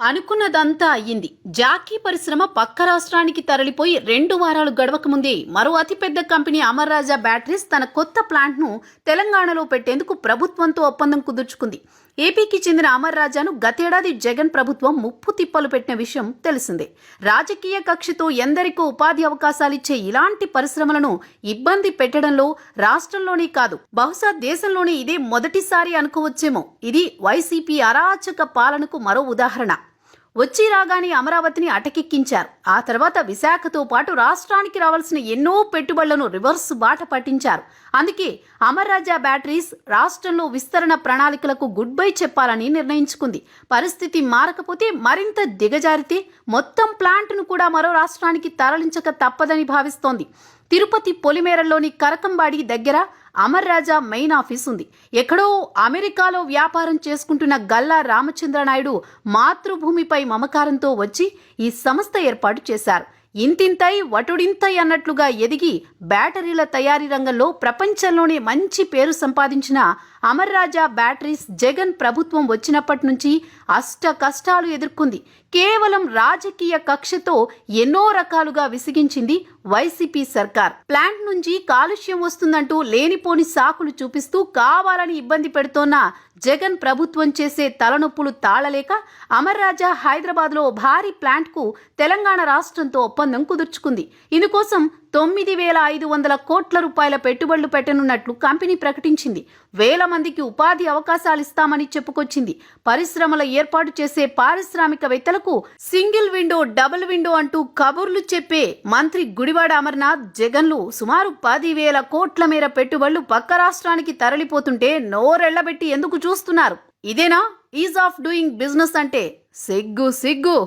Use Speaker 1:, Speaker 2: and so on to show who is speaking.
Speaker 1: అనుకున్నదంతా అయ్యింది. జాకీ పరిశ్రమ పక్క రాష్ట్రానికి తరలిపోయి రెండు వారాలు గడవక ముందే మరో అతిపెద్ద కంపెనీ అమర్ రాజా బ్యాటరీస్ తన కొత్త ప్లాంట్ను తెలంగాణలో పెట్టేందుకు ప్రభుత్వంతో ఒప్పందం కుదుర్చుకుంది. ఏపీకి చెందిన అమర్ రాజాను గతేడాది జగన్ ప్రభుత్వం ముప్పు తిప్పలు పెట్టిన విషయం తెలిసిందే. రాజకీయ కక్షతో ఎందరికో ఉపాధి అవకాశాలిచ్చే ఇలాంటి పరిశ్రమలను ఇబ్బంది పెట్టడంలో రాష్ట్రంలోనే కాదు బహుశా దేశంలోనే ఇదే మొదటిసారి అనుకోవచ్చేమో. ఇది వైసీపీ అరాచక పాలనకు మరో ఉదాహరణ. వచ్చి రాగానే అమరావతిని అటకెక్కించారు. ఆ తర్వాత విశాఖతో పాటు రాష్ట్రానికి రావాల్సిన ఎన్నో పెట్టుబడులను రివర్స్ బాట పట్టించారు. అందుకే అమర్రాజా బ్యాటరీస్ రాష్ట్రంలో విస్తరణ ప్రణాళికలకు గుడ్ బై చెప్పాలని నిర్ణయించుకుంది. పరిస్థితి మారకపోతే మరింత దిగజారితే మొత్తం ప్లాంట్ను కూడా మరో రాష్ట్రానికి తరలించక తప్పదని భావిస్తోంది. తిరుపతి పొలిమేరల్లోని కరకంబాడి దగ్గర అమర్ రాజా మెయిన్ ఆఫీస్ ఉంది. ఎక్కడో అమెరికాలో వ్యాపారం చేసుకుంటున్న గల్లా రామచంద్ర నాయుడు మాతృభూమిపై మమకారంతో వచ్చి ఈ సంస్థ ఏర్పాటు చేశారు. ఇంతింతై వటుడింతై అన్నట్లుగా ఎదిగి బ్యాటరీల తయారీ రంగంలో ప్రపంచంలోనే మంచి పేరు సంపాదించిన అమర్రాజా బ్యాటరీస్ జగన్ ప్రభుత్వం వచ్చినప్పటి నుంచి అష్ట కష్టాలు ఎదుర్కొంది. కేవలం రాజకీయ కక్షతో ఎన్నో రకాలుగా విసిగించింది వైసీపీ సర్కార్. ప్లాంట్ నుంచి కాలుష్యం వస్తుందంటూ లేనిపోని సాకులు చూపిస్తూ కావాలని ఇబ్బంది పెడుతోన్న జగన్ ప్రభుత్వం చేసే తలనొప్పులు తాళలేక అమర్ రాజా హైదరాబాద్లో భారీ ప్లాంట్కు తెలంగాణ రాష్ట్రంతో ఒప్పందం కుదుర్చుకుంది. ఇందుకోసం తొమ్మిది వేల ఐదు వందల కోట్ల రూపాయల పెట్టుబడులు పెట్టనున్నట్లు కంపెనీ ప్రకటించింది. వేల మందికి ఉపాధి అవకాశాలు ఇస్తామని చెప్పుకొచ్చింది. పరిశ్రమల ఏర్పాటు చేసే పారిశ్రామికవేత్తలకు సింగిల్ విండో డబుల్ విండో అంటూ కబుర్లు చెప్పే మంత్రి గుడివాడ అమర్నాథ్ జగన్లు సుమారు పది వేల కోట్ల మేర పెట్టుబడులు పక్క రాష్ట్రానికి తరలిపోతుంటే నోరెళ్ళబెట్టి ఎందుకు చూస్తున్నారు? ఇదేనా? ఈజ్ ఆఫ్ డూయింగ్ బిజినెస్ అంటే సిగ్గు సిగ్గు.